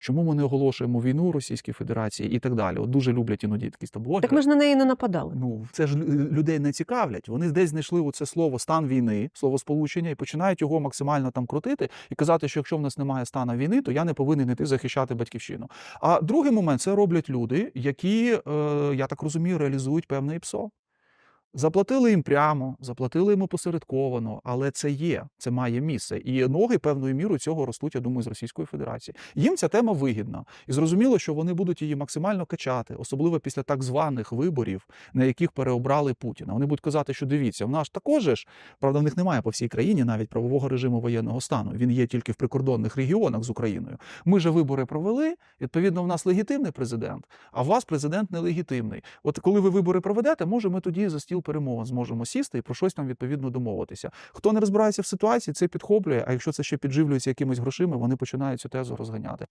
Чому ми не оголошуємо війну Російській Федерації і так далі? От дуже люблять іноді такі блогери. Так ми ж на неї не нападали. Ну, це ж людей не цікавлять. Вони десь знайшли оце слово стан війни, слово сполучення, і починають його максимально там крутити і казати, що якщо в нас немає стану війни, то я не повинен іти захищати батьківщину. А другий момент це роблять люди, які, е, я так розумію, реалізують певне ІПСО. Заплатили їм прямо, заплатили йому посередковано, але це є, це має місце. І ноги певною мірою цього ростуть, я думаю, з Російської Федерації. Їм ця тема вигідна. І зрозуміло, що вони будуть її максимально качати, особливо після так званих виборів, на яких переобрали Путіна. Вони будуть казати, що дивіться, в нас також ж, правда, в них немає по всій країні навіть правового режиму воєнного стану. Він є тільки в прикордонних регіонах з Україною. Ми же вибори провели. Відповідно, в нас легітимний президент, а у вас президент нелегітимний. От коли ви вибори проведете, може, ми тоді за стіл перемовин зможемо сісти і про щось там відповідно домовитися. Хто не розбирається в ситуації, це підхоплює. А якщо це ще підживлюється якимись грошима, вони починають цю тезу розганяти.